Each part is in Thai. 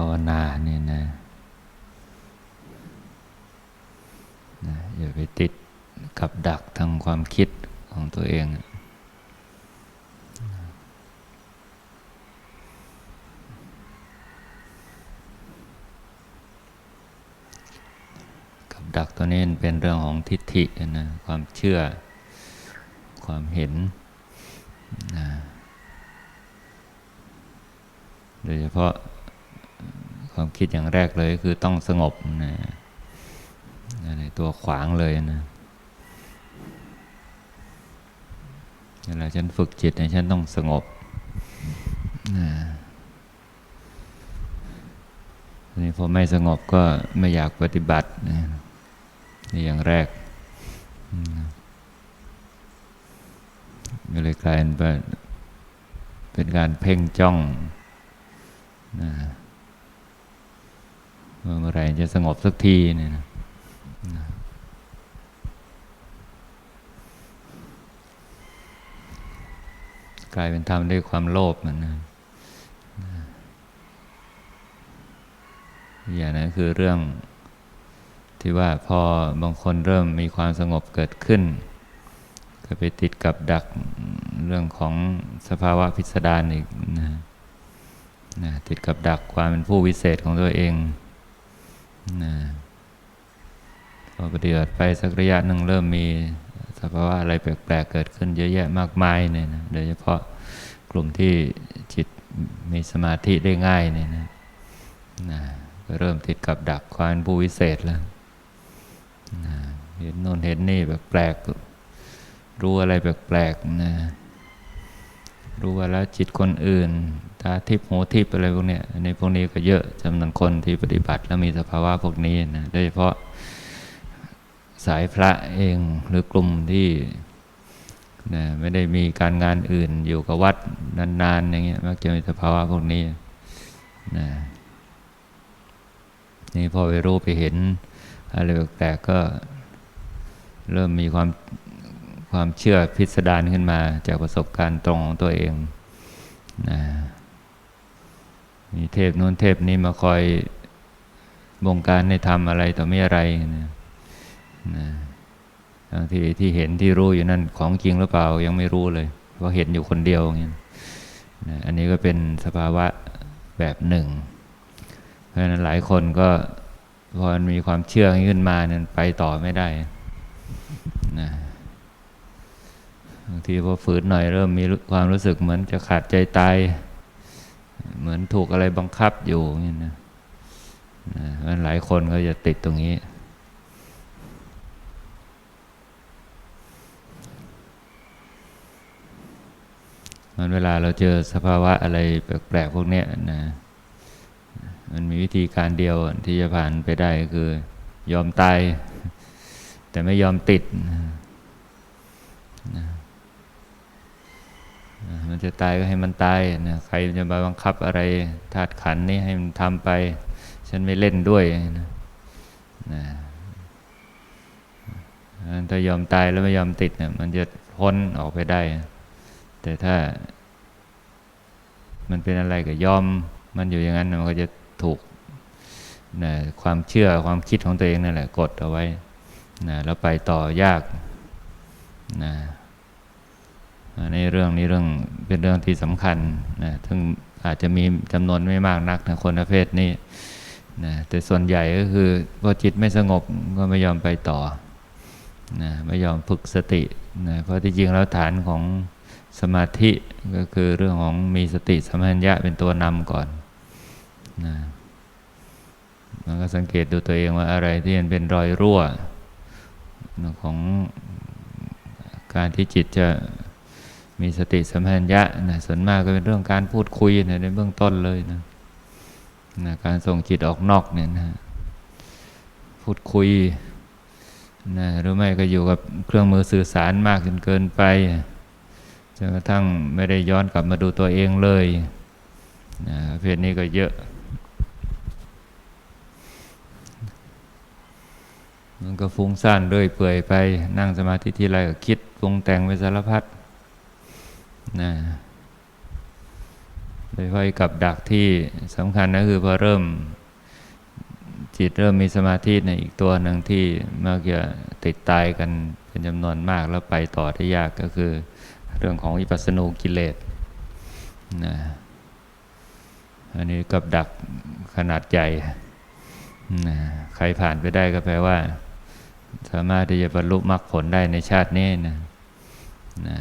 าวนาเนี่ยนะนะอย่าไปติดกับดักทางความคิดของตัวเอง กับดักตัวนี้เป็นเรื่องของทิฏฐินะความเชื่อ ความเห็นนะโดยเฉพาะ ความคิดอย่างแรกเลยคือต้องสงบนะอะไรตัวขวางเลยนะเวลาฉันฝึกจิตเนี่ยฉันต้องสงบนะนี่พอไม่สงบก็ไม่อยากปฏิบัตินะนี่อย่างแรกก็เลยกลายเป็นเป็นการเพ่งจ้องนะ เมื่อไรจะสงบสักทีเนี่ยนะกลายเป็นทำด้วยความโลภมันนะอย่างนั้นคือเรื่องที่ว่าพอบางคนเริ่มมีความสงบเกิดขึ้น ก็ไปติดกับดักเรื่องของสภาวะพิสดารอีกนะนะติดกับดักความเป็นผู้วิเศษของตัวเอง นะพอปฏิบัติไปสักระยะหนึ่งเริ่มมีสภาวะอะไรแปลกๆเกิดขึ้นเยอะแยะมากมายเนี่ยนะโดยเฉพาะกลุ่มที่จิตมีสมาธิได้ง่ายเนี่ยนะนะก็เริ่มติดกับดักความผู้วิเศษแล้วนะเห็นโน่นเห็นนี่แปลกๆรู้อะไรแปลกๆนะ รู้ว่าแล้วจิตคนอื่น ตาทิพย์หูทิพย์อะไรพวกเนี้ยในพวกนี้ก็เยอะจำนวนคนที่ปฏิบัติแล้วมีสภาวะพวกนี้นะโดยเฉพาะสายพระเองหรือกลุ่มที่นะไม่ได้มีการงานอื่นอยู่กับวัดนานๆอย่างเงี้ยมักจะมีสภาวะพวกนี้นะนี่พอไปรู้ไปเห็นอะไรแปลกๆก็เริ่มมีความ ความเชื่อพิสดารขึ้นมาจากประสบการณ์ตรงของตัวเองนะมีเทพนู้นเทพนี้มาคอยบงการให้ทำอะไรต่อไม่อะไรนะนะบางทีที่เห็นที่รู้อยู่นั่นของจริงหรือเปล่ายังไม่รู้เลย เพราะเห็นอยู่คนเดียวอย่างนี้นะอันนี้ก็เป็นสภาวะแบบหนึ่ง เพราะฉะนั้นหลายคนก็พอมีความเชื่อขึ้นมาเนี่ยไปต่อไม่ได้นะ บางทีพอฝืนหน่อยเริ่มมีความรู้สึกเหมือนจะขาดใจตาย เหมือนถูกอะไรบังคับอยู่นี่นะนะมันหลายคนก็จะติดตรงนี้ มันเวลาเราเจอสภาวะอะไรแปลกๆพวกเนี้ยนะมันมีวิธีการเดียวที่จะผ่านไปได้คือยอมตาย แต่ไม่ยอมติดนะ มันจะตายก็ให้มันตายนะใครจะมาบังคับอะไรธาตุขันนี้ให้มันทำไป ฉันไม่เล่นด้วยนะนะถ้ายอมตายแล้วไม่ยอมติดเนี่ยมันจะพ้นออกไปได้ แต่ถ้า มันเป็นอะไรก็ยอม มันอยู่อย่างนั้นมันก็จะถูกนะความเชื่อความคิดของตัวเองนั่นแหละกดเอาไว้นะแล้วไปต่อยากนะ ในเรื่องนี้เรื่องเป็นเรื่องที่สำคัญนะถึงอาจจะมีจำนวนไม่มากนักนะคนประเภทนี้นะแต่ส่วนใหญ่ก็คือพอจิตไม่สงบก็ไม่ยอมไปต่อนะไม่ยอมฝึกสตินะเพราะที่จริงแล้วฐานของสมาธิก็คือเรื่องของมีสติสัมปัญญะเป็นตัวนำก่อนนะมันก็สังเกตดูตัวเองว่าอะไรที่มันเป็นรอยรั่ว ของการที่จิตจะ มีสติสัมปชัญญะนะส่วนมากก็เป็นเรื่องการพูดคุยนะในเบื้องต้นเลยนะนะการส่งจิตออกนอกเนี่ยนะพูดคุยนะหรือไม่ก็อยู่กับเครื่องมือสื่อสารมากจนเกินไปจนกระทั่งไม่ได้ย้อนกลับมาดูตัวเองเลยนะเพศนี้ก็เยอะมันก็ฟุ้งซ่านเรื่อยเปื่อยไป นั่งสมาธิที่ไรก็คิดปรุงแต่งไปสารพัด นะโดยเฉพาะกับดักที่สำคัญก็คือพอเริ่มจิตเริ่มมีสมาธิในอีกตัวหนึ่งที่มักจะติดตายกันเป็นจำนวนมากแล้วไปต่อได้ยากก็คือ เรื่องของวิปัสสนูกิเลสนะอันนี้กับดักขนาดใหญ่นะใครผ่านไปได้ก็แปลว่า สามารถที่จะบรรลุมรรคผลได้ในชาตินี้นะนะ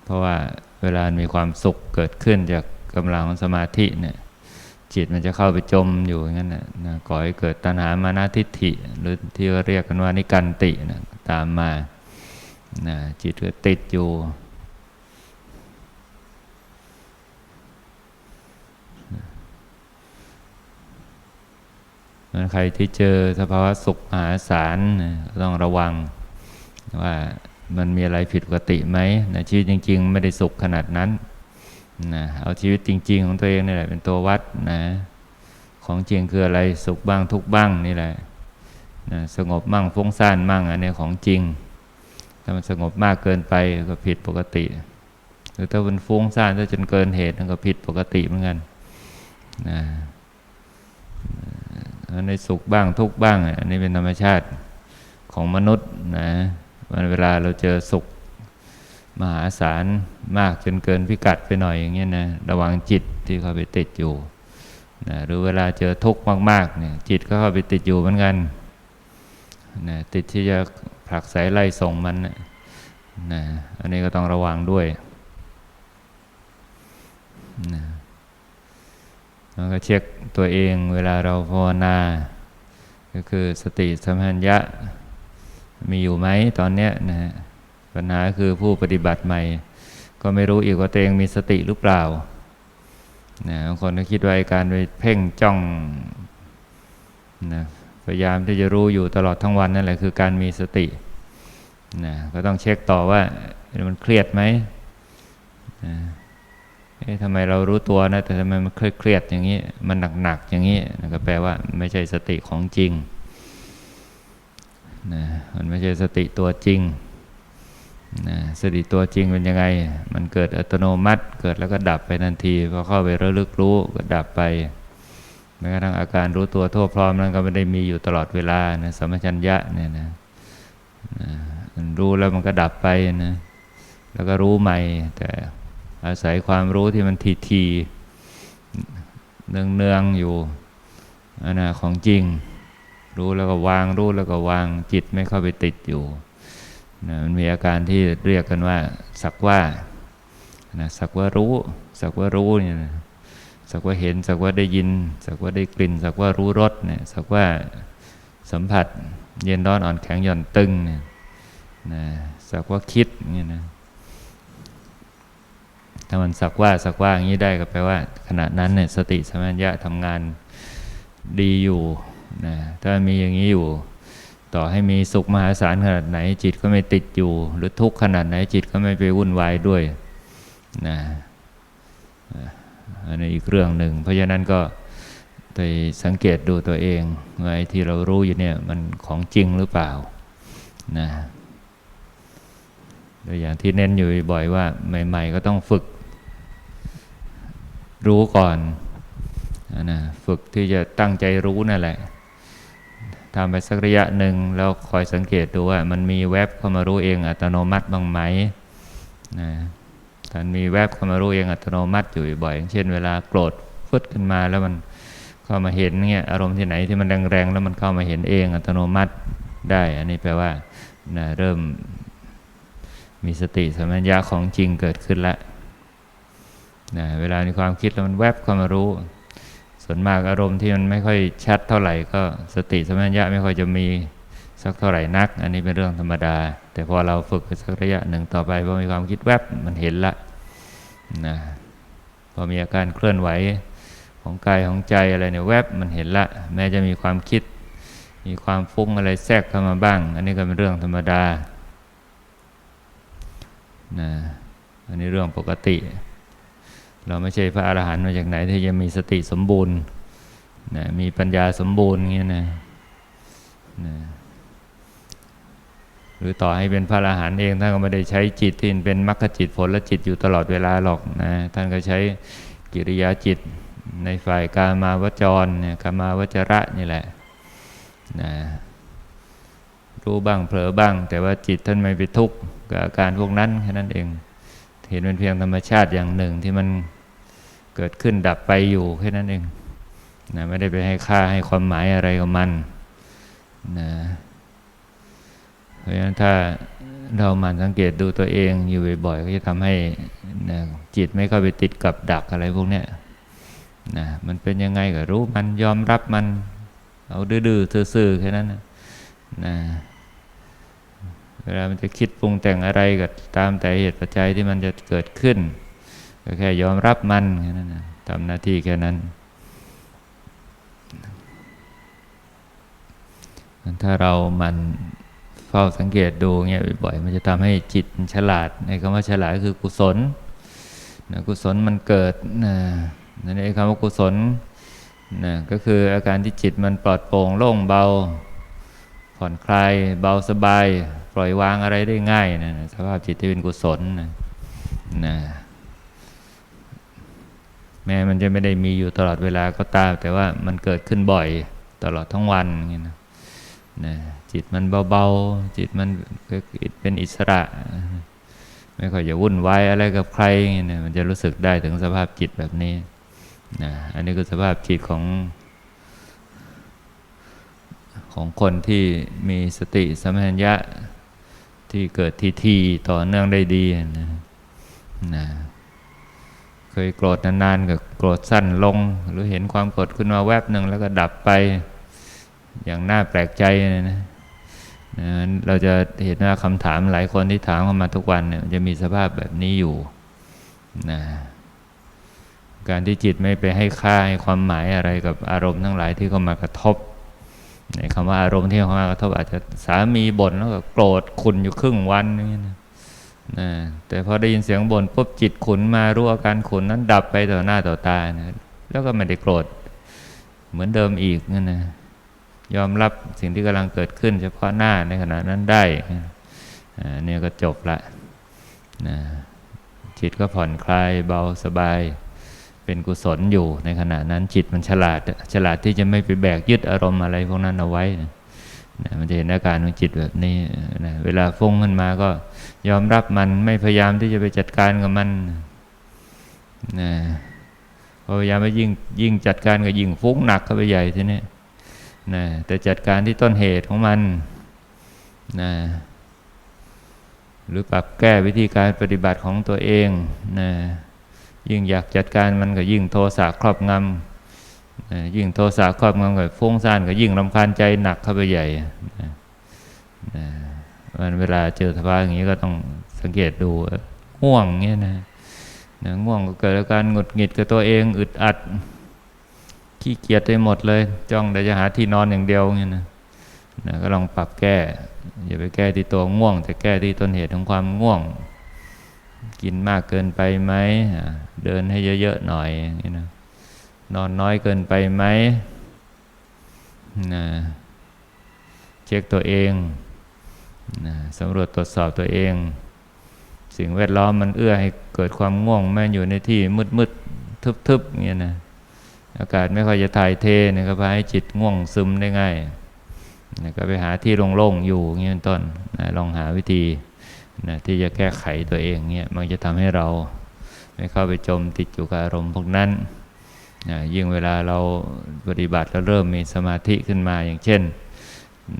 เพ ราะว่าเวลามีความสุขเกิดขึ้นจากกำลังของสมาธิเนี่ยจิตมันจะเข้าไปจมอยู่อย่างนั้นนะนะก่อให้เกิดตัณหามานาทิฏฐิ หรือที่เรียกกันว่านิกันตินะตามมานะจิตก็ติดอยู่มันใครที่เจอสภาวะสุขมหาศาลนะต้องระวังว่า มันมีอะไรผิดปกติไหมนะชีวิตจริง ๆ ไม่ได้สุขขนาดนั้นนะเอาชีวิตจริง ๆ ของตัวเองนี่แหละเป็นตัววัดนะของจริงคืออะไรสุขบ้างทุกบ้างนี่แหละนะสงบมั่งฟุ้งซ่านมั่งอันนี้ของจริง ถ้ามันสงบมากเกินไปก็ผิดปกติ หรือถ้ามันฟุ้งซ่านถ้าจนเกินเหตุมันก็ผิดปกติเหมือนกันนะอันนี้สุขบ้างทุกบ้าง อันนี้เป็นธรรมชาติของมนุษย์นะ มันเวลาเราเจอสุขมหาศาลมากจนเกินพิกัดไปหน่อยอย่างเงี้ยนะระวังจิตที่เข้าไปติดอยู่นะหรือเวลาเจอทุกข์มากๆเนี่ยจิตก็เข้าไปติดอยู่เหมือนกันนะติดที่จะผลักไสไล่ส่งมันนะนะอันนี้ก็ต้องระวังด้วยนะแล้วก็เช็คตัวเองเวลาเราภาวนา ก็คือสติสัมพัญญะ มีอยู่ไหมตอนเนี้ยนะฮะปัญหาคือผู้ปฏิบัติใหม่ ก็ไม่รู้อีกว่าตัวเองมีสติหรือเปล่านะบางคนก็คิดว่าการไปเพ่งจ้องนะพยายามที่จะรู้อยู่ตลอดทั้งวันนั่นแหละคือการมีสตินะก็ต้องเช็คต่อว่ามันเครียดไหมนะเอ๊ะทำไมเรารู้ตัวนะแต่ทำไมมันเครียดอย่างนี้ มันหนักๆอย่างนี้นะก็แปลว่าไม่ใช่สติของจริง นะมันไม่ใช่สติตัวจริงนะสติตัวจริงเป็นยังไง มันเกิดอัตโนมัติ เกิดแล้วก็ดับไปทันทีพอเข้าไประลึกรู้ก็ดับไปแม้กระทั่งอาการรู้ตัวทั่วพร้อมนั้นก็ไม่ได้มีอยู่ตลอดเวลานะสมัชัญญะเนี่ยนะนะรู้แล้วมันก็ดับไปนะแล้วก็รู้ใหม่ แต่อาศัยความรู้ที่มันทีทีเนืองเนืองอยู่อันนะของจริง รู้แล้วก็วางรู้แล้วก็วางจิตไม่เข้าไปติดอยู่นะมันมีอาการที่เรียกกันว่า สักว่านะสักว่ารู้ สักว่ารู้เนี่ยนะสักว่าเห็น สักว่าได้ยิน สักว่าได้กลิ่น สักว่ารู้รสเนี่ยสักว่าสัมผัส เย็นร้อนอ่อนแข็งหย่อนตึงเนี่ยนะสักว่าคิดเนี่ยนะถ้ามันสักว่าสักว่าอย่างนี้ได้ก็แปลว่า ขณะนั้นเนี่ยสติสมัญญะทำงานดีอยู่ นะถ้ามีอย่างนี้อยู่ ต่อให้มีสุขมหาศาลขนาดไหน จิตก็ไม่ติดอยู่ หรือทุกข์ขนาดไหนจิตก็ไม่ไปวุ่นวายด้วยนะอันนี้อีกเรื่องหนึ่ง เพราะฉะนั้นก็ไปสังเกตดูตัวเองว่าไอ้ที่เรารู้อยู่เนี่ยมันของจริงหรือเปล่านะโดยอย่างที่เน้นอยู่บ่อยว่า ใหม่ ๆ ก็ต้องฝึก รู้ก่อนนะฝึกที่จะตั้งใจรู้นั่นแหละ ทำไปสักระยะหนึ่งแล้วคอยสังเกตดูว่า มันมีแวบเข้ามารู้เองอัตโนมัติบ้างไหมนะถ้ามีแวบเข้ามารู้เองอัตโนมัติอยู่บ่อยเช่นเวลาโกรธฟึดขึ้นมาแล้วมันเข้ามาเห็นเงี้ยอารมณ์ที่ไหนที่มันแรงๆแล้วมันเข้ามาเห็นเองอัตโนมัติได้ อันนี้แปลว่านะเริ่มมีสติสัมปชัญญะของจริงเกิดขึ้นแล้วนะเวลามีความคิดแล้วมันแวบเข้ามารู้ ส่วนมากอารมณ์ที่มันไม่ค่อยชัดเท่าไหร่ก็สติสัมปชัญญะไม่ค่อยจะมีสักเท่าไหร่นัก อันนี้เป็นเรื่องธรรมดา แต่พอเราฝึกสักระยะหนึ่งต่อไปพอมีความคิดแวบมันเห็นละนะพอมีอาการเคลื่อนไหวของกายของใจอะไรเนี่ยแวบมันเห็นละ แม้จะมีความคิด มีความฟุ้งอะไรแทรกเข้ามาบ้าง อันนี้ก็เป็นเรื่องธรรมดานะอันนี้เรื่องปกติ เราไม่ใช่พระอรหันต์มาจากไหนที่จะมีสติสมบูรณ์นะมีปัญญาสมบูรณ์เงี้ยนะนะหรือต่อให้เป็นพระอรหันต์เองท่านก็ไม่ได้ใช้จิตที่เป็นมรรคจิตผลและจิตอยู่ตลอดเวลาหรอกนะท่านก็ใช้กิริยาจิตในฝ่ายกามาวจรเนี่ยกามาวจระนี่แหละนะรู้บ้างเผลอบ้าง แต่ว่าจิตท่านไม่ไปทุกข์กับอาการพวกนั้นแค่นั้นเอง เห็นเป็นเพียงธรรมชาติอย่างหนึ่งที่มันเกิดขึ้นดับไปอยู่แค่นั้นเองนะไม่ได้ไปให้ค่าให้ความหมายอะไรกับมันนะเพราะฉะนั้นถ้าเราหมั่นสังเกตดูตัวเองอยู่บ่อยๆก็จะทำให้นะจิตไม่เข้าไปติดกับดักอะไรพวกเนี้ยนะมันเป็นยังไงก็รู้มันยอมรับมัน เอาดื้อๆซื่อๆแค่นั้นนะนะ เวลามันจะคิดปรุงแต่งอะไรก็ตามแต่เหตุปัจจัยที่มันจะเกิดขึ้น ก็แค่ยอมรับมันแค่นั้นนะทำหน้าที่แค่นั้น ถ้าเรามันเฝ้าสังเกตดูเงี้ยบ่อยๆ มันจะทำให้จิตฉลาด ในคำว่าฉลาดก็คือกุศลนะกุศลมันเกิดนะนั่นคำว่ากุศลนะก็คืออาการที่จิตมันปลอดโปร่งโล่งเบา ผ่อนคลายเบาสบาย ปล่อยวางอะไรได้ง่ายนะสภาพจิตที่เป็นกุศลนะนะแม้มันจะไม่ได้มีอยู่ตลอดเวลาก็ตาม แต่ว่ามันเกิดขึ้นบ่อยตลอดทั้งวันอย่างนี้นะนะจิตมันเบาๆ จิตมันเป็นอิสระ ไม่ค่อยจะวุ่นวายอะไรกับใครนะมันจะรู้สึกได้ถึงสภาพจิตแบบนี้นะอันนี้คือสภาพจิตของ ของคนที่มีสติสัมปชัญญะ ที่เกิดทีทีต่อเนื่องได้ดีนะนะเคยโกรธนานๆก็โกรธสั้นลง หรือเห็นความโกรธขึ้นมาแวบหนึ่งแล้วก็ดับไปอย่างน่าแปลกใจนะนะเราจะเห็นว่าคำถามหลายคนที่ถามเข้ามาทุกวันเนี่ยจะมีสภาพแบบนี้อยู่นะการที่จิตไม่ไปให้ค่าให้ความหมายอะไรกับอารมณ์ทั้งหลายที่เข้ามากระทบ คำว่าอารมณ์ที่เข้ามากระทบอาจจะสามีบ่นแล้วก็โกรธขุนอยู่ครึ่งวันนี่นะนะแต่พอได้ยินเสียงบ่นปุ๊บจิตขุนมารู้อาการขุนนั้นดับไปต่อหน้าต่อตานะแล้วก็ไม่ได้โกรธเหมือนเดิมอีกนั่นนะยอมรับสิ่งที่กำลังเกิดขึ้น เฉพาะหน้าในขณะนั้นได้เนี่ยก็จบละนะจิตก็ผ่อนคลายเบาสบาย เป็นกุศลอยู่ในขณะนั้นจิตมันฉลาด ฉลาดที่จะไม่ไปแบกยึดอารมณ์อะไรพวกนั้นเอาไว้นะมันจะเห็นอาการของจิตแบบนี้นะเวลาฟุ้งขึ้นมาก็ยอมรับมันไม่พยายามที่จะไปจัดการกับมันนะพยายามไปยิ่งยิ่งจัดการกับยิ่งฟุ้งหนักเข้าไปใหญ่ทีนี้นะแต่จัดการที่ต้นเหตุของมันนะหรือปรับแก้วิธีการปฏิบัติของตัวเองนะ ยิ่งอยากจัดการมันก็ยิ่งโทสะครอบงำยิ่งโทสะครอบงำก็ฟุ้งซ่านก็ยิ่งรำคาญใจหนักเข้าไปใหญ่มันเวลาเจอสภาพอย่างนี้ก็ต้องสังเกตดูง่วงเงี้ยนะนะง่วงก็เกิดอาการหงุดหงิดกับตัวเองอึดอัด ขี้เกียจไปหมดเลย จ้องแต่จะหาที่นอนอย่างเดียวเงี้ยนะนะก็ลองปรับแก้ อย่าไปแก้ที่ตัวง่วง แต่แก้ที่ต้นเหตุของความง่วง กินมากเกินไปไหมเดินให้เยอะๆหน่อยนี้นะนอนน้อยเกินไปไหมนะเช็คตัวเองนะสำรวจตรวจสอบตัวเอง สิ่งแวดล้อมมันเอื้อให้เกิดความง่วงแม้อยู่ในที่มืดๆทึบๆอย่างนี้นะอากาศไม่ค่อยจะถ่ายเทนี่ยก็พาให้จิตง่วงซึมได้ง่ายนะก็ไปหาที่โล่งๆอยู่เงี้ยเป็นต้นนะลองหาวิธี นะที่จะแก้ไขตัวเองเงี้ยมันจะทำให้เราไม่เข้าไปจมติดอยู่กับอารมณ์พวกนั้นนะยิ่งเวลาเราปฏิบัติแล้วเริ่มมีสมาธิขึ้นมาอย่างเช่น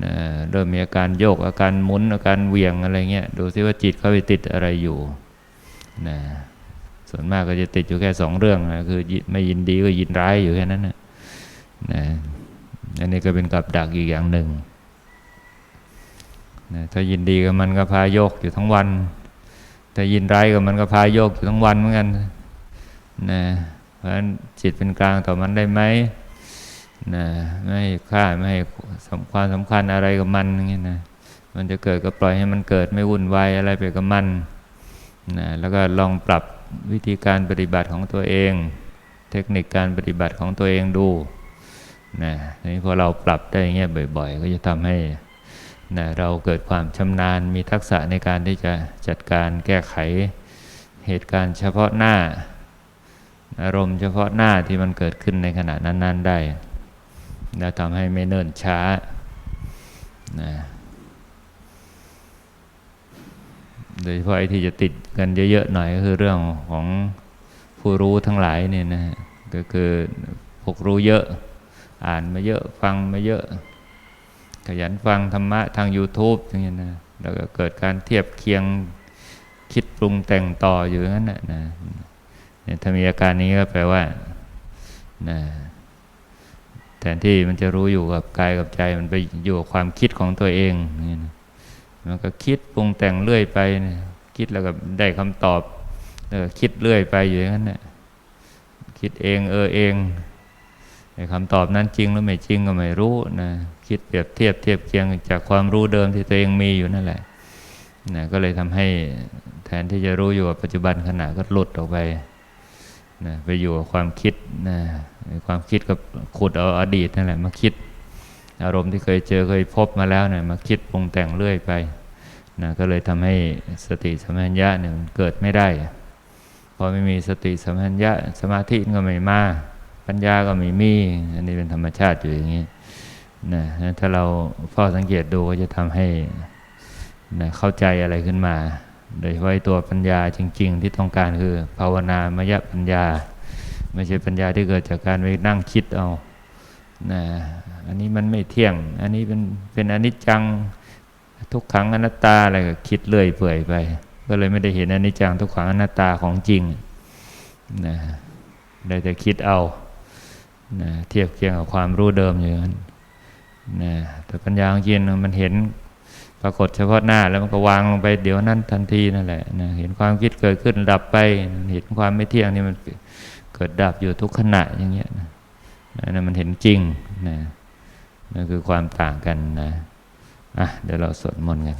นะเริ่มมีอาการโยกอาการหมุนอาการเวียงอะไรเงี้ยดูซิว่าจิตเข้าไปติดอะไรอยู่นะส่วนมากก็จะติดอยู่แค่สองเรื่องนะคือไม่ยินดีก็ยินร้ายอยู่แค่นั้นนะนะอันนี้ก็เป็นกับดักอีกอย่างหนึ่ง นะถ้ายินดีกับมันก็พาโยกอยู่ทั้งวัน ถ้ายินร้ายกับมันก็พาโยกอยู่ทั้งวันเหมือนกันนะเพราะฉะนั้นจิตเป็นกลางต่อมันได้ไหมนะไม่ให้ค่าไม่ให้ความสำคัญอะไรกับมันอย่างเงี้ยนะมันจะเกิดก็ปล่อยให้มันเกิดไม่วุ่นวายอะไรไปกับมันนะแล้วก็ลองปรับวิธีการปฏิบัติของตัวเอง เทคนิคการปฏิบัติของตัวเองดูนะนี่พอเราปรับได้เงี้ยบ่อย ๆ ก็จะทำให้ นะเราเกิดความชำนาญมีทักษะในการที่จะจัดการแก้ไขเหตุการณ์เฉพาะหน้า อารมณ์เฉพาะหน้าที่มันเกิดขึ้นในขณะนั้น ๆ ได้ แล้วทำให้ไม่เนิ่นช้านะโดยเฉพาะไอ้ที่จะติดกันเยอะ ๆ หน่อยก็คือเรื่องของผู้รู้ทั้งหลายเนี่ยนะฮะก็คือพวกรู้เยอะ อ่านมาเยอะฟังมาเยอะ ยันฟังธรรมะทาง YouTube อย่างเงี้ยนะแล้วก็เกิดการเทียบเคียงคิดปรุงแต่งต่ออยู่ยงนั้นนะนะเนี่ยถ้ามีอาการนี้ก็แปลว่านะแทนที่มันจะรู้อยู่กับกายกับใจมันไปอยู่กับความคิดของตัวเองอย่างเงี้ยนะมันก็คิดปรุงแต่งเรื่อยไปนะคิดแล้วก็ได้คำตอบแล้วก็คิดเรื่อยไปอยู่อย่างนั้นนะคิดเองเออเองไอ้คำตอบนั้นจริงหรือไม่จริงก็ไม่รู้นะ คิดเปรียบเทียบเทียบเคียงจากความรู้เดิมที่ตัวเองมีอยู่นั่นแหละนะก็เลยทำให้แทนที่จะรู้อยู่กับปัจจุบันขณะก็หลุดออกไปนะไปอยู่กับความคิดนะความคิดก็ขุดเอาอดีตนั่นแหละมาคิด อารมณ์ที่เคยเจอเคยพบมาแล้วเนี่ยมาคิดปรุงแต่งเรื่อยไปนะก็เลยทำให้สติสัมปัญญะเนี่ยมันเกิดไม่ได้พอไม่มีสติสัมปัญญะสมาธิก็ไม่มาปัญญาก็ไม่มี อันนี้เป็นธรรมชาติอยู่อย่างนี้ นะถ้าเราเฝ้าสังเกตดูก็จะทำให้นะเข้าใจอะไรขึ้นมา โดยเฉพาะตัวปัญญาจริง ๆ ที่ต้องการคือภาวนามยปัญญา ไม่ใช่ปัญญาที่เกิดจากการไปนั่งคิดเอานะอันนี้มันไม่เที่ยง อันนี้เป็นเป็นอนิจจังทุกขังอนัตตาอะไรก็คิดเรื่อยเปื่อยไป ก็เลยไม่ได้เห็นอนิจจังทุกขังอนัตตาของจริงนะได้แต่คิดเอานะเทียบเคียงกับความรู้เดิมอย่างนั้น นะแต่ปัญญาของเย็นมันเห็นปรากฏเฉพาะหน้าแล้วมันก็วางลงไปเดี๋ยวนั้นทันทีนั่นแหละนะเห็นความคิดเกิดขึ้นดับไปเห็นความไม่เที่ยงนี่มันเกิดดับอยู่ทุกขณะอย่างเงี้ยนะนั่นมันเห็นจริงนะนั่นคือความต่างกันนะอะเดี๋ยวเราสวดมนต์กัน